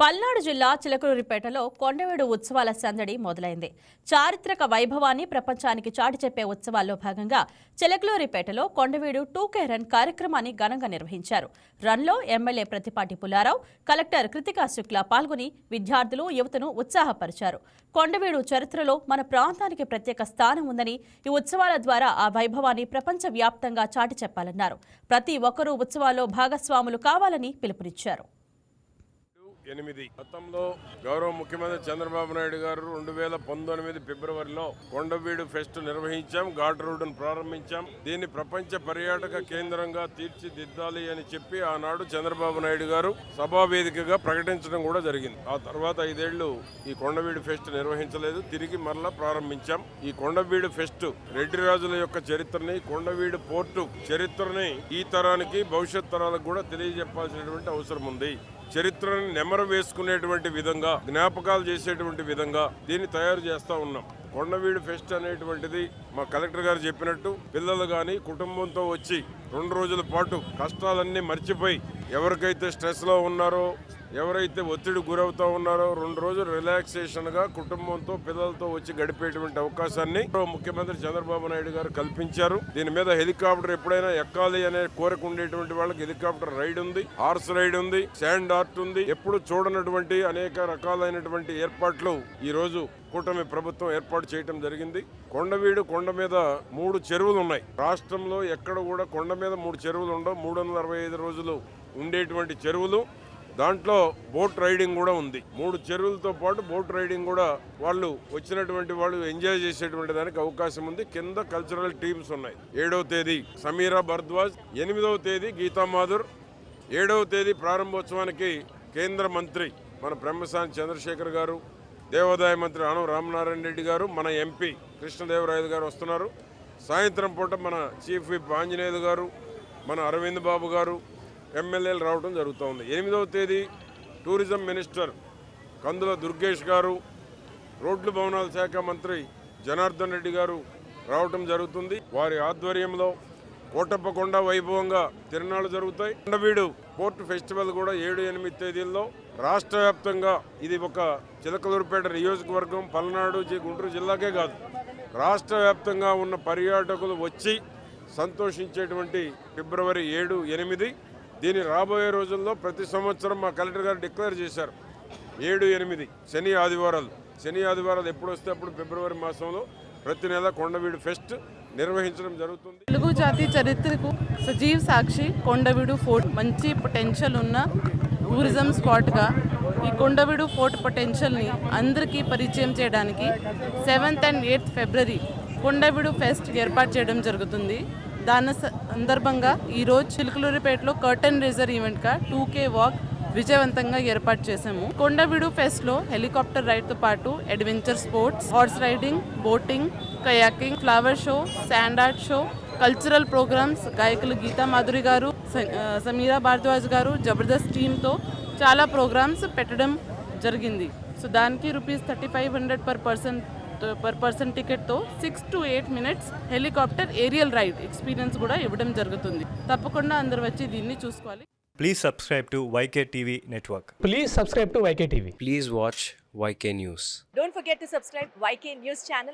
పల్నాడు జిల్లా చిలకలూరిపేటలో కొండవీడు ఉత్సవాల సందడి మొదలైంది. చారిత్రక వైభవాన్ని ప్రపంచానికి చాటి చెప్పే ఉత్సవాల్లో భాగంగా చిలకలూరిపేటలో కొండవీడు టూకే రన్ కార్యక్రమాన్ని ఘనంగా నిర్వహించారు. రన్లో ఎమ్మెల్యే ప్రతిపాటి పుల్లారావు కలెక్టర్ కృతికా శుక్లా పాల్గొని విద్యార్థులు యువతను ఉత్సాహపరిచారు. కొండవీడు చరిత్రలో మన ప్రాంతానికి ప్రత్యేక స్థానం ఉందని ఈ ఉత్సవాల ద్వారా ఆ వైభవాన్ని ప్రపంచవ్యాప్తంగా చాటి చెప్పాలన్నారు. ప్రతి ఒక్కరూ ఉత్సవాల్లో భాగస్వాములు కావాలని పిలుపునిచ్చారు. ఎనిమిది. గతంలో గౌరవ ముఖ్యమంత్రి చంద్రబాబు నాయుడు గారు రెండు వేల పంతొమ్మిది ఫిబ్రవరిలో కొండవీడు ఫెస్ట్ నిర్వహించాం ఘాట్ రోడ్డును ప్రారంభించాం. దీన్ని ప్రపంచ పర్యాటక కేంద్రంగా తీర్చిదిద్దాలి అని చెప్పి ఆనాడు చంద్రబాబు నాయుడు గారు సభా వేదికగా ప్రకటించడం కూడా జరిగింది. ఆ తర్వాత ఐదేళ్ళు ఈ కొండవీడు ఫెస్ట్ నిర్వహించలేదు. తిరిగి మరలా ప్రారంభించాం. ఈ కొండవీడు ఫెస్ట్ రెడ్డి రాజుల యొక్క చరిత్రని కొండవీడు పోర్టు చరిత్రని ఈ తరానికి భవిష్యత్ తరాలకు కూడా తెలియజెప్పాల్సినటువంటి అవసరం ఉంది. చరిత్రను నెమరు వేసుకునేటువంటి విధంగా జ్ఞాపకాలు చేసేటువంటి విధంగా దీన్ని తయారు చేస్తా ఉన్నాం. కొండవీడు ఫెస్ట్ అనేటువంటిది మా కలెక్టర్ గారు చెప్పినట్టు పిల్లలు కానీ కుటుంబంతో వచ్చి రెండు రోజుల పాటు కష్టాలన్నీ మర్చిపోయి ఎవరికైతే స్ట్రెస్లో ఉన్నారో ఎవరైతే ఒత్తిడి గురవుతూ ఉన్నారో రెండు రోజులు రిలాక్సేషన్గా కుటుంబంతో పిల్లలతో వచ్చి గడిపేటువంటి అవకాశాన్ని ముఖ్యమంత్రి చంద్రబాబు నాయుడు గారు కల్పించారు. దీని మీద హెలికాప్టర్ ఎప్పుడైనా ఎక్కాలి అనే కోరిక ఉండేటువంటి వాళ్ళకి హెలికాప్టర్ రైడ్ ఉంది హార్స్ రైడ్ ఉంది శాండ్ ఆర్ట్ ఉంది. ఎప్పుడు చూడనటువంటి అనేక రకాలైనటువంటి ఏర్పాట్లు ఈ రోజు కూటమి ప్రభుత్వం ఏర్పాటు చేయడం జరిగింది. కొండవీడు కొండ మీద మూడు చెరువులు ఉన్నాయి. రాష్ట్రంలో ఎక్కడ కూడా కొండ మీద మూడు చెరువులు ఉండవు. మూడు వందల అరవై ఐదు రోజులు ఉండేటువంటి చెరువులు. దాంట్లో బోట్ రైడింగ్ కూడా ఉంది. మూడు చెరువులతో పాటు బోట్ రైడింగ్ కూడా వాళ్ళు వచ్చినటువంటి వాళ్ళు ఎంజాయ్ చేసేటువంటి దానికి అవకాశం ఉంది. కింద కల్చరల్ టీమ్స్ ఉన్నాయి. ఏడవ తేదీ సమీరా భరద్వాజ్ ఎనిమిదవ తేదీ గీతా మాధుర్ ఏడవ తేదీ ప్రారంభోత్సవానికి కేంద్ర మంత్రి మన బ్రహ్మశాంతి చంద్రశేఖర్ గారు దేవాదాయ మంత్రి ఆనం రామనారాయణ రెడ్డి గారు మన ఎంపీ కృష్ణదేవరాయలు గారు వస్తున్నారు. సాయంత్రం పూట మన చీఫ్ విప్ ఆంజనేయులు గారు మన అరవింద్ బాబు గారు ఎమ్మెల్యేలు రావడం జరుగుతోంది ఎనిమిదవ తేదీ టూరిజం మినిస్టర్ కందుల దుర్గేష్ గారు రోడ్లు భవనాల శాఖ మంత్రి జనార్దన్ రెడ్డి గారు రావటం జరుగుతుంది. వారి ఆధ్వర్యంలో కోటప్పకొండ వైభవంగా తిరణాలు జరుగుతాయి. కొండవీడు పోర్ట్ ఫెస్టివల్ కూడా ఏడు ఎనిమిది తేదీల్లో రాష్ట్ర వ్యాప్తంగా ఇది ఒక చిలకలూరుపేట నియోజకవర్గం పల్నాడు జి- గుంటూరు జిల్లాకే కాదు. రాష్ట్ర వ్యాప్తంగా ఉన్న పర్యాటకులు వచ్చి సంతోషించేటువంటి ఫిబ్రవరి ఏడు ఎనిమిది దీని రాబోయే రోజుల్లో ప్రతి సంవత్సరం మా కలెక్టర్ గారు డిక్లేర్ చేశారు. ఏడు ఎనిమిది శని ఆదివారాలు. శని ఆదివారాలు ఎప్పుడు వస్తే అప్పుడు ఫిబ్రవరి మాసంలో ప్రతి నెల కొండవీడు ఫెస్ట్ నిర్వహించడం జరుగుతుంది. తెలుగు జాతి చరిత్రకు సజీవ్ సాక్షి కొండవీడు ఫోర్ట్ మంచి పొటెన్షియల్ ఉన్న టూరిజం స్పాట్గా ఈ కొండవీడు ఫోర్ట్ పొటెన్షియల్ని అందరికీ పరిచయం చేయడానికి seventh and eighth February Kondaveedu fest ఏర్పాటు చేయడం జరుగుతుంది. దాని సందర్భంగా ఈరోజు చిలుకలూరిపేటలో కర్టన్ రేజర్ ఈవెంట్గా టూ కే వాక్ విజయవంతంగా ఏర్పాటు చేశాము. కొండవిడు ఫెస్ట్లో హెలికాప్టర్ రైడ్తో పాటు adventure sports horse riding boating kayaking flower show sand art show cultural programmes గాయకులు గీతా మాధురి గారు స- సమీరా భారద్వాజ్ గారు జబర్దస్త్ టీంతో చాలా ప్రోగ్రామ్స్ పెట్టడం జరిగింది. సో దానికి rupees thirty five hundred per person per person టికెట్తో six to eight minutes helicopter aerial ride experience కూడా ఇవ్వడం జరుగుతుంది. తప్పకుండా అందరు వచ్చి దీన్ని చూసుకోవాలి. Please subscribe to YK TV network please subscribe to YK TV please watch YK news don't forget to subscribe YK news channel